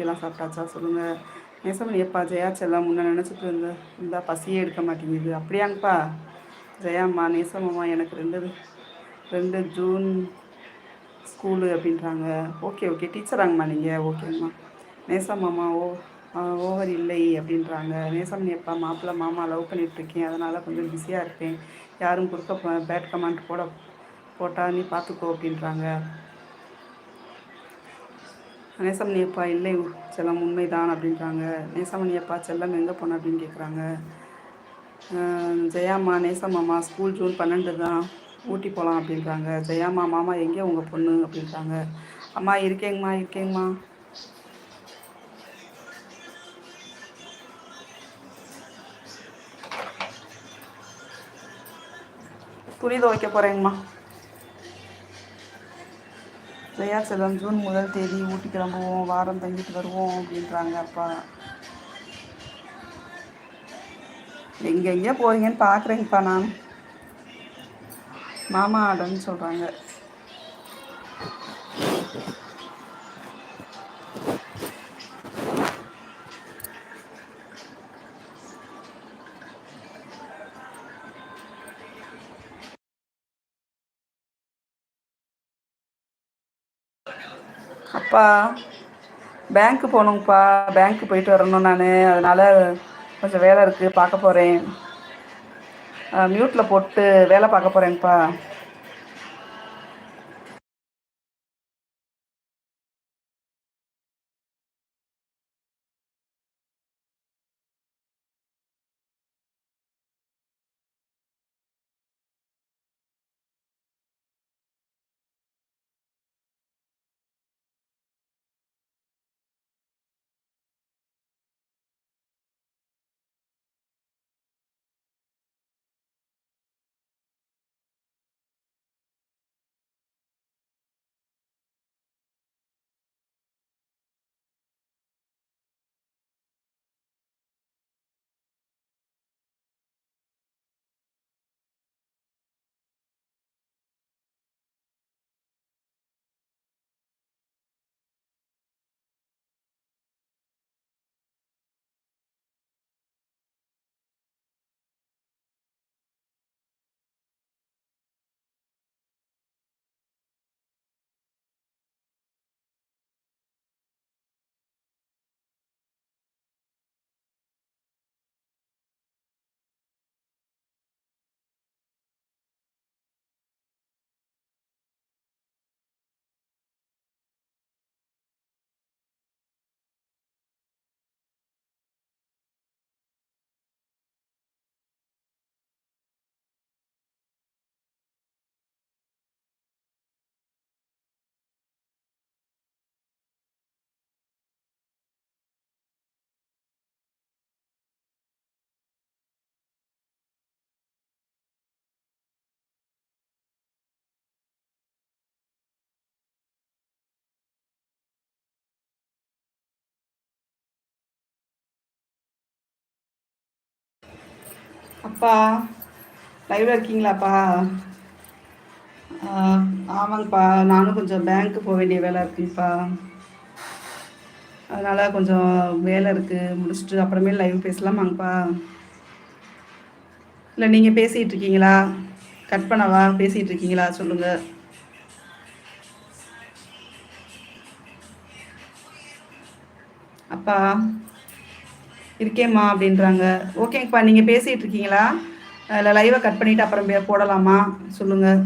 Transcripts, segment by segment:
எல்லாம் சாப்பிட்டாச்சா? சொல்லுங்கள் நேசமணி எப்பா ஜெயா செல்லாம் முன்னே நினச்சிட்டு இருந்த இருந்தா பசியே எடுக்க மாட்டேங்குது. அப்படியாங்கப்பா? ஜெயாம்மா நேசமம்மா எனக்கு ரெண்டு ரெண்டு ஜூன் ஸ்கூலு அப்படின்றாங்க. Okay okay. டீச்சராங்கம்மா நீங்கள் ஓகேங்கம்மா நேசம்மாம்மா ஓ ஓவர் இல்லை அப்படின்றாங்க. நேசமணி எப்பா மாப்பிள்ளை மாமா லவ் பண்ணிகிட்ருக்கேன் அதனால் கொஞ்சம் பிஸியாக இருப்பேன் யாரும் கொடுக்க பேட் கமாண்ட் போட போட்டால் நீ பார்த்துக்கோ அப்படின்றாங்க. நேசமணியப்பா இல்லை செல்லம் உண்மைதான் அப்படின்றாங்க. நேசமணியப்பா செல்லம் எங்கே போன? அப்படின்னு கேட்குறாங்க ஜெயாம்மா நேசம்மாமா ஸ்கூல் ஜூன் பன்னெண்டு தான். ஊட்டி போகலாம் அப்படின்றாங்க. ஜெயாமா மாமா எங்கே உங்கள் பொண்ணு? அப்படின்றாங்க. அம்மா இருக்கேங்கம்மா இருக்கேங்கம்மா. துணி துவைக்க போகிறேங்கம்மா ஜெயா செல்வம் ஜூன் முதல் தேதி ஊட்டி கிளம்புவோம் வாரம் தங்கிட்டு வருவோம் அப்படின்றாங்க அப்பா. எங்கெங்கே போகிறீங்கன்னு பார்க்குறேங்கப்பா நான். மாமா ஆடன்னு சொல்கிறாங்க அப்பா பேங்க்கு போகணுங்கப்பா பேங்க்கு போயிட்டு வரணும் நான். அதனால் கொஞ்சம் வேலை இருக்குது பார்க்க போகிறேன் மியூட்டில் போட்டு வேலை பார்க்க போகிறேங்கப்பா அப்பா லைவில் இருக்கீங்களாப்பா? ஆமாங்கப்பா. நானும் கொஞ்சம் பேங்க்கு போக வேண்டிய வேலை இருக்குங்கப்பா. அதனால் கொஞ்சம் வேலை இருக்குது முடிச்சுட்டு அப்புறமே லைவ் பேசலாமாங்கப்பா? இல்லை நீங்கள் பேசிகிட்டு இருக்கீங்களா? கட் பண்ணவா? பேசிகிட்டு இருக்கீங்களா? சொல்லுங்கள் அப்பா இருக்கேம்மா அப்படின்றாங்க. ஓகேங்கப்பா நீங்கள் பேசிகிட்டு இருக்கீங்களா? இல்லை லைவை கட் பண்ணிவிட்டு அப்புறம் போடலாமா? சொல்லுங்கள்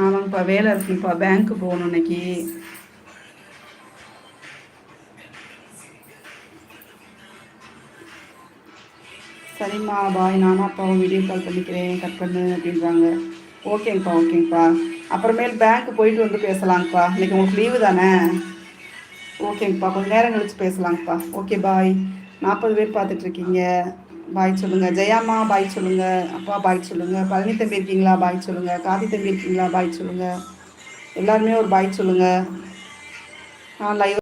ஆமாங்கப்பா வேலை இருக்குங்கப்பா பேங்க்கு போகணும் இன்னைக்கு. சரிம்மா பாய் நானும் அப்பாவும் வீடியோ கால் பண்ணிக்கிறேன். கட் பண்ணு அப்படின்றாங்க. ஓகேங்கப்பா ஓகேங்கப்பா. அப்புறமேல் பேங்க்கு போயிட்டு வந்து பேசலாங்கப்பா. இன்றைக்கி உங்களுக்கு லீவு தானே? ஓகேங்கப்பா. கொஞ்சம் நேரம் கழிச்சு பேசலாங்கப்பா. ஓகே பாய் நாற்பது பேர் பார்த்துட்ருக்கீங்க பாய் சொல்லுங்கள் ஜெயாம்மா பாய் சொல்லுங்கள் அப்பா பாய் சொல்லுங்கள் பழனி தம்பி இருக்கீங்களா? பாய் சொல்லுங்கள் காதி தம்பி இருக்கீங்களா? பாய் சொல்லுங்கள் எல்லாருமே ஒரு பாய் சொல்லுங்கள் நான் லைவ்